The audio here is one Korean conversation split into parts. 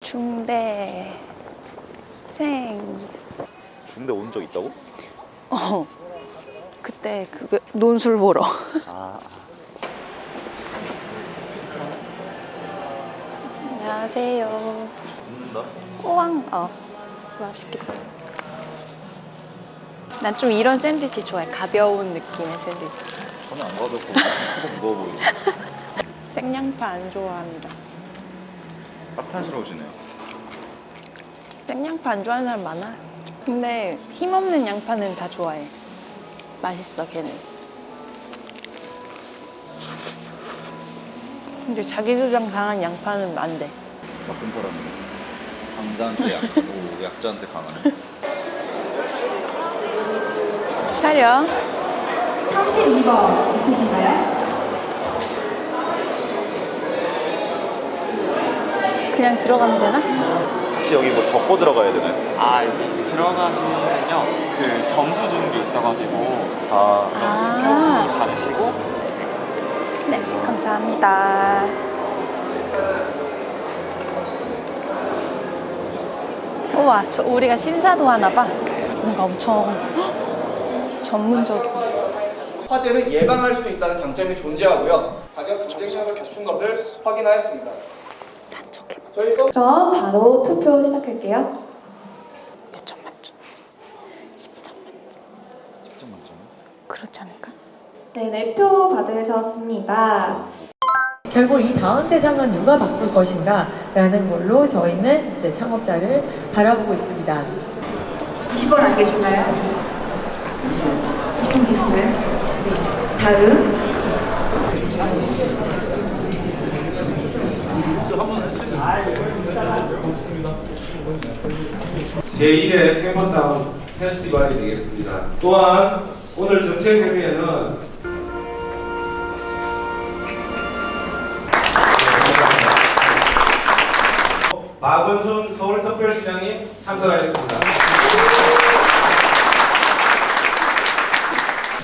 중대 생. 중대 온 적 있다고? 어 그때 그 논술 보러. 아, 안녕하세요. 먹는다. 우왕 어 맛있겠다. 난 좀 이런 샌드위치 좋아해. 가벼운 느낌의 샌드위치 전혀 안 조금 무거워 보이네. 생양파 안 좋아합니다 깍탄스러우시네요. 생양파 안 좋아하는 사람 많아 근데 힘없는 양파는 다 좋아해 맛있어 걔는 근데 자기 주장 강한 양파는 안 돼 나쁜 사람이네. 강자한테 약하고 약자한테 강하네. 촬영 32번 있으신가요? 그냥 들어가면 되나? 혹시 여기 뭐 적고 들어가야 되나요? 아 여기 들어가시면요 그 점수 주는 게 있어가지고 아, 아. 투표 받으시고 네 감사합니다 우와 저 우리가 심사도 하나 봐 뭔가 엄청 헉, 전문적인 화재를 예방할 수 있다는 장점이 존재하고요. 가격 경쟁력을 갖춘 것을 확인하였습니다. 저희 서 그럼 바로 투표 시작할게요. 몇점 만점 10점 만점 10점 만점에. 그렇지 않을까? 네, 네표 받으셨습니다. 결국 이 다음 세상은 누가 바꿀 것인가 라는 걸로 저희는 이제 창업자를 바라보고 있습니다. 20번 안 계신가요? 20번 계신가요? 네. 다음. 제1회 캠퍼스타운 페스티벌이 되겠습니다. 또한 오늘 정책 회의에는 박원순 서울특별시장님 참석하였습니다.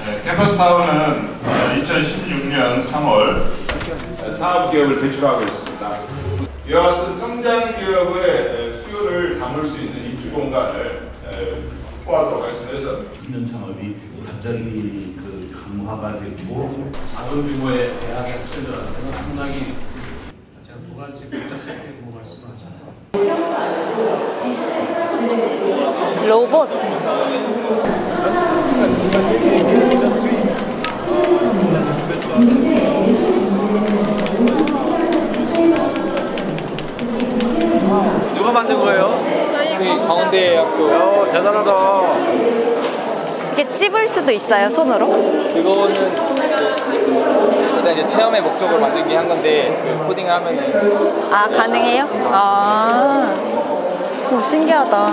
네, 캠퍼스타운은 2016년 3월 창업기업을 배출하고 있습니다. 이와 같은 성장 기업의 수요를 담을 수 있는 입주 공간을 확보하도록 하겠습니다. 그래서 있는 창업이 갑자기 그 강화가 됐고 작은 규모의 대학의 학생들한테는 상당히 제가 두 가지 복잡하게 뭐 말씀하셔서 로봇 만든 거예요? 저희 가운데 학교 어, 대단하다 이게 찝을 수도 있어요 손으로? 그거는 일단 이제 체험의 목적으로 만들기 한 건데 그 코딩을 하면은 아 가능해요? 아, 오 신기하다.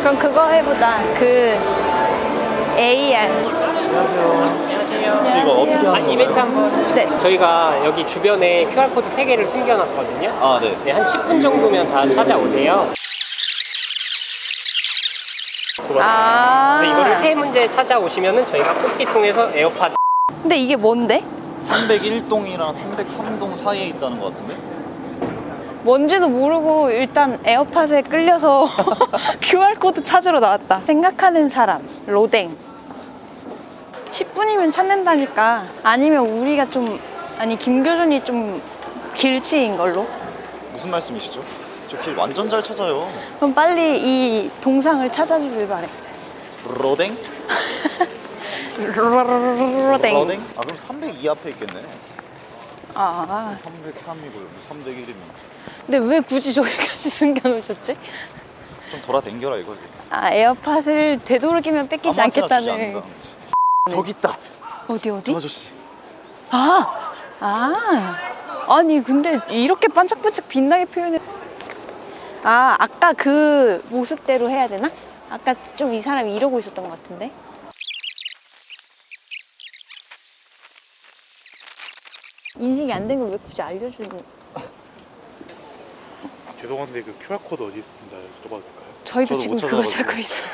그럼 그거 해보자. 그 AR. 혹시 이거 어떻게 하는 건가요? 이벤트 한번 네. 저희가 여기 주변에 QR코드 3개를 숨겨놨거든요 아, 네. 네, 한 10분 정도면 다 찾아오세요 두 번째 아. 그래서 이거를 세 문제 찾아오시면은 저희가 뽑기 통해서 에어팟 근데 이게 뭔데? 301동이랑 303동 사이에 있다는 것 같은데? 뭔지도 모르고 일단 에어팟에 끌려서 QR 코드 찾으러 나왔다. 생각하는 사람 로댕. 10분이면 찾는다니까. 아니면 우리가 좀 아니 김교준이 좀 길치인 걸로. 무슨 말씀이시죠? 저 길 완전 잘 찾아요. 그럼 빨리 이 동상을 찾아주길 바래. 로댕? 로댕. 아, 그럼 302 앞에 있겠네. 아. 303이고 301이면. 근데 왜 굳이 저기까지 숨겨놓으셨지? 좀 돌아댕겨라 이거지. 아 에어팟을 되도록이면 뺏기지 주지 않겠다는. 저기 있다. 어디 저 어디? 아저씨. 아, 아, 아니 근데 이렇게 반짝반짝 빛나게 표현해. 아, 아까 그 모습대로 해야 되나? 아까 좀 이 사람이 이러고 있었던 것 같은데. 인식이 안 된 걸 왜 굳이 알려주는? 죄송한데 그 QR 코드 어디 있습니다. 여쭤봐도 될까요? 저희도 저도 지금 못 그거 찾아가지고. 찾고 있어요.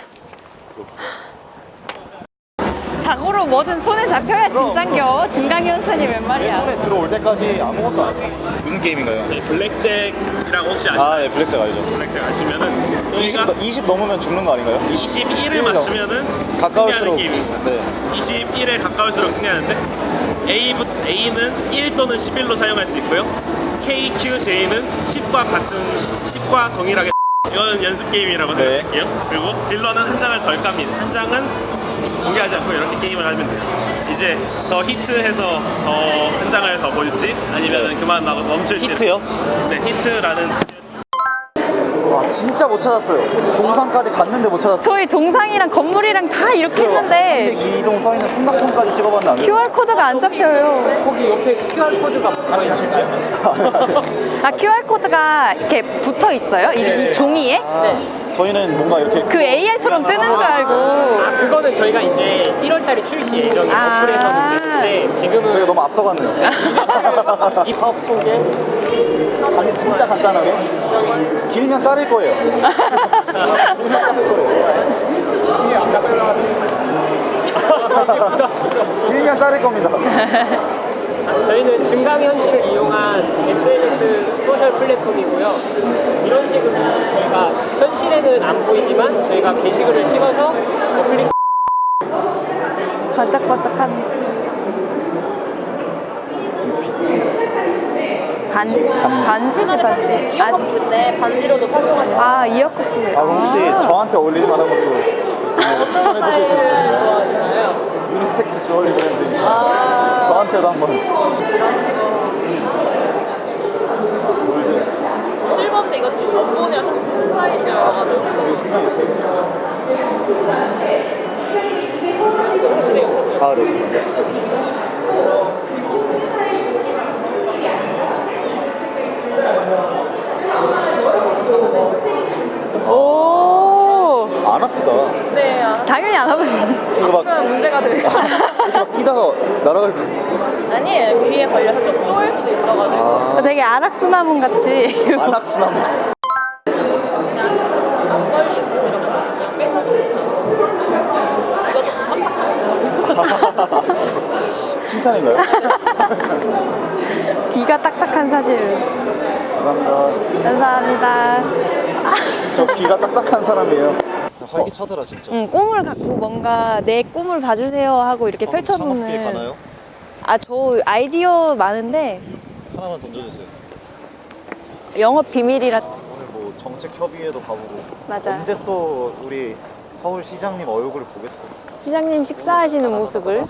자고로 뭐든 손에 잡혀야 진짠겨. 진강현 선이 웬 말이야. 손에 들어올 때까지 아무것도 안 해. 무슨 게임인가요? 블랙잭이라고 혹시 아시나요? 아, 네, 블랙잭 알죠. 블랙잭 아시면은 20, 저희가 20 넘으면 죽는 거 아닌가요? 21을 맞추면은 가까울수록 승리하는 게임입니다. 네. 21에 가까울수록 승리하는데 A, A는 1 또는 11로 사용할 수 있고요. K, Q, J는 10과 같은 10과 동일하게 이거는 연습 게임이라고 네. 생각할게요. 그리고 딜러는 한 장을 덜 깝니다. 한 장은 공개하지 않고 이렇게 게임을 하면 돼요. 이제 더 히트해서 더한 장을 더 볼지 아니면 네. 그만 나고 멈출지 히트요? 네, 히트라는 와, 진짜 못 찾았어요. 동상까지 갔는데 못 찾았어요. 저희 동상이랑 건물이랑 다 이렇게 했는데 302동 써 있는 삼각형까지 찍어봤는데 안 돼요. QR 코드가 안 잡혀요. 거기 옆에 QR 코드가 같이 하실까요? 아 QR 코드가 이렇게 붙어 있어요? 이, 이 종이에? 저희는 뭔가 이렇게 그 AR처럼 뜨는 줄 알고. 아 그거는 저희가 이제 1월달에 출시 예정인 아. 어플에서 문제인데 지금은 저희가 너무 앞서갔네요. 이 사업 소개 간, 진짜 간단하게 길면 자를 거예요. 길면 자를 거예요. 길면 자를 겁니다. 저희는 증강 현실을 이용한 SNS 소셜 플랫폼이고요. 이런 식으로 저희가 현실에는 안 보이지만 저희가 게시글을 찍어서 어플리 반짝반짝한. 반, 반지지 반지. 이어커플 근데 반지로도 착용하실 수 아, 이어커플. 아, 그럼 혹시 저한테 어울릴 만한 것도 어떤 추천해 주실 수 있으신가요? 좋아하시나요? 유니섹스 주얼리 브랜드니까 저한테도 한번 실버인데 이거 지금 원본이랑 좀큰 사이즈여가지고. 아, 네, 감사합니다. 안 아프다. 네. 당연히 안 하면 이거 막 문제가 돼. 이렇게 막 뛰다가 날아갈 것 같아. 아니에요. 귀에 걸려서 좀 쪼일 수도 있어가지고. 아. 되게 아락수나문 같이. 안악수나무. 이거 좀 빡빡하시죠? 칭찬인가요? 귀가 딱딱한 사실. 감사합니다. 감사합니다. 저 귀가 딱딱한 사람이에요. 활기차더라 진짜. 응, 꿈을 갖고 뭔가 내 꿈을 봐주세요 하고 이렇게 창업기획 펼쳐놓는. 가나요? 아, 저 아이디어 많은데 하나만 던져주세요. 영업 비밀이라. 오늘 뭐 정책 협의회도 가보고. 맞아. 언제 또 우리 서울 시장님 얼굴을 보겠어. 시장님 식사하시는 모습을.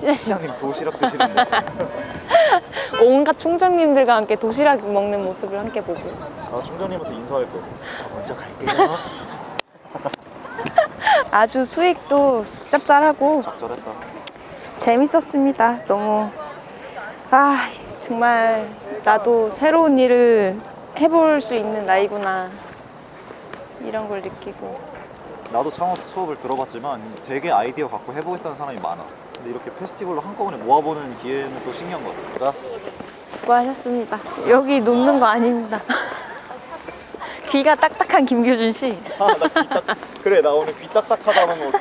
시장님 도시락 드시는 모습. 온갖 총장님들과 함께 도시락 먹는 모습을 함께 보고. 아 총장님한테 인사할 거. 저 먼저 갈게요. 아주 수익도 짭짤하고 적절했다. 재밌었습니다. 너무 아 정말 나도 새로운 일을 해볼 수 있는 나이구나 이런 걸 느끼고 나도 창업 수업을 들어봤지만 되게 아이디어 갖고 해보겠다는 사람이 많아. 근데 이렇게 페스티벌로 한꺼번에 모아보는 기회는 또 신기한 것 같아. 수고하셨습니다. 여기 놓는 거 아닙니다. 귀가 딱딱한 김교준 씨. 아, 나귀 딱, 그래, 나 오늘 귀 딱딱하다는 거.